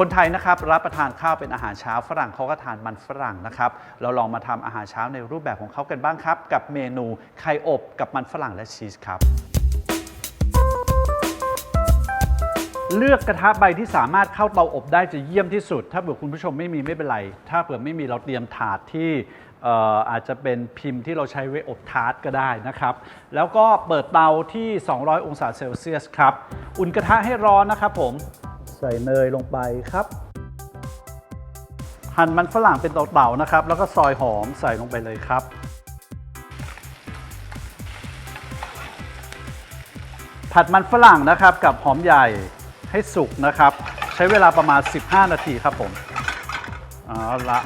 คนไทยนะครับรับประทานข้าวเป็นอาหารเช้าฝรั่งเขาก็ทานมันฝรั่งนะครับ เราลองมาทำอาหารเช้าในรูปแบบของเขากันบ้างครับ กับเมนูไข่อบกับมันฝรั่งและชีสครับเลือกกระทะใบที่สามารถเข้าเตาอบได้จะเยี่ยมที่สุด ถ้าเผื่อคุณผู้ชมไม่มีไม่เป็นไร ถ้าเผื่อไม่มีเราเตรียมถาดที่อาจจะเป็นพิมพ์ที่เราใช้ไว้อบทาร์ตก็ได้นะครับ แล้วก็เปิดเตาที่ 200 องศาเซลเซียสครับ อุ่นกระทะให้ร้อนนะครับผม ส่เนยลงไปครับ หั่นมันฝรั่งเป็นเต๋าๆนะครับ แล้วก็ซอยหอมใส่ลงไปเลยครับ ผัดมันฝรั่งนะครับกับหอมใหญ่ให้สุกนะครับ ใช้เวลาประมาณ 15 นาทีครับผมเอาละ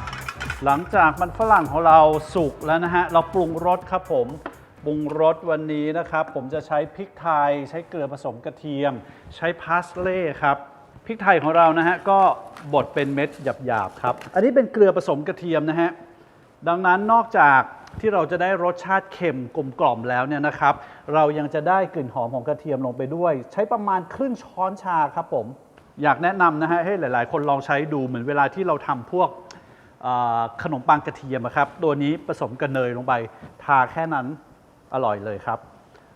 หลังจากมันฝรั่งของเราสุกแล้วนะฮะ เราปรุงรสครับผม ปรุงรสวันนี้นะครับ ผมจะใช้พริกไทย ใช้เกลือผสมกระเทียม ใช้พาสเล่ครับ พริกไทยของเรานะฮะก็บดเป็นเม็ดหยาบๆครับ อันนี้เป็นเกลือผสมกระเทียมนะฮะ ดังนั้นนอกจากที่เราจะได้รสชาติเค็มกลมกล่อมแล้วเนี่ยนะครับ เรายังจะได้กลิ่นหอมของกระเทียมลงไปด้วย ใช้ประมาณครึ่งช้อนชาครับผม อยากแนะนำนะฮะให้หลาย ๆ คนลองใช้ดูเหมือนเวลาที่เราทำพวกขนมปังกระเทียมครับ ตัวนี้ผสมกับเนยลงไป ทาแค่นั้นอร่อยเลยครับ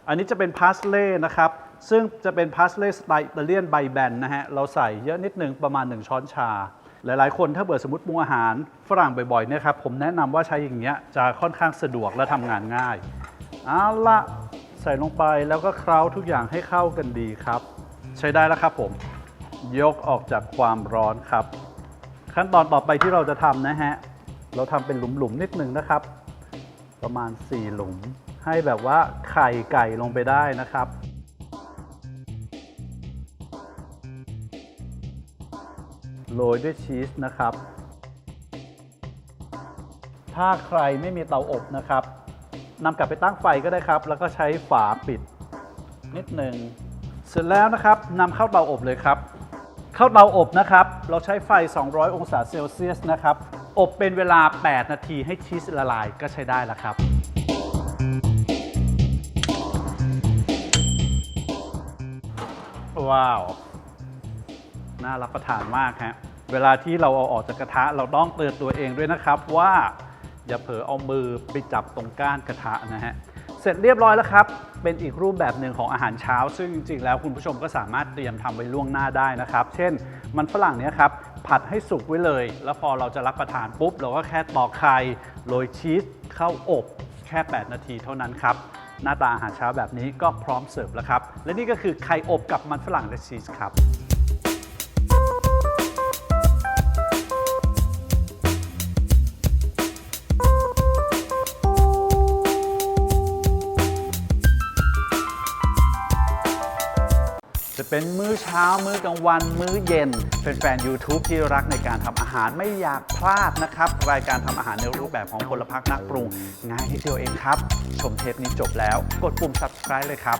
อันนี้จะเป็นพาสเล่นะครับ ซึ่งจะเป็นพาสเล่สไตล์อิตาเลียนใบแบนนะฮะ เราใส่เยอะนิดนึงประมาณ 1 ช้อนชา หลายๆ คนถ้าเบื่อสมมติปรุงอาหารฝรั่งบ่อยๆเนี่ยครับผมแนะนำว่าใช้อย่างเงี้ยจะค่อนข้างสะดวกและทำงานง่ายเอาละใส่ลงไปแล้วก็เคล้าทุกอย่างให้เข้ากันดีครับ ใช้ได้แล้วครับผม ยกออกจากความร้อนครับ ขั้นตอนต่อไปที่เราจะทำนะฮะ เราทำเป็นหลุมๆนิดนึงนะครับ ประมาณ 4 หลุม ให้แบบว่าไข่ไก่ลงไปได้นะครับ โรยด้วยชีสนะครับ ถ้าใครไม่มีเตาอบนะครับนำกลับไปตั้งไฟก็ได้ครับ แล้วก็ใช้ฝาปิดนิดหนึ่งเสร็จแล้วนะครับนำเข้าเตาอบเลยครับ เข้าเตาอบนะครับ เราใช้ไฟ 200 องศาเซลเซียสนะครับ อบเป็นเวลา 8 นาทีให้ชีสละลายก็ใช้ได้แล้วครับว้าว น่ารับประทานมากฮะเวลาที่เราเอาออกจากกระทะเราต้องเตือนตัวเองด้วยนะครับว่าอย่าเผลอเอามือไปจับตรงก้านกระทะนะฮะเสร็จเรียบร้อยแล้วครับ เป็นอีกรูปแบบหนึ่งของอาหารเช้า ซึ่งจริงๆ แล้วคุณผู้ชมก็สามารถเตรียมทำไว้ล่วงหน้าได้นะครับ เช่น มันฝรั่งเนี้ยครับ ผัดให้สุกไว้เลย แล้วพอเราจะรับประทานปุ๊บ เราก็แค่ตอกไข่โรยชีสเข้าอบแค่ 8 นาทีเท่านั้นครับ หน้าตาอาหารเช้าแบบนี้ก็พร้อมเสิร์ฟแล้วครับ และนี่ก็คือไข่อบกับมันฝรั่งและชีสครับ จะเป็นมื้อเช้า มื้อกลางวัน มื้อเย็นแฟน YouTube ที่รักในการทำอาหารไม่อยากพลาดนะครับ รายการทำอาหารในรูปแบบของพลพักนักปรุง ง่ายนิดเดียวเองครับ ชมเทปนี้จบแล้ว กดปุ่ม subscribe เลยครับ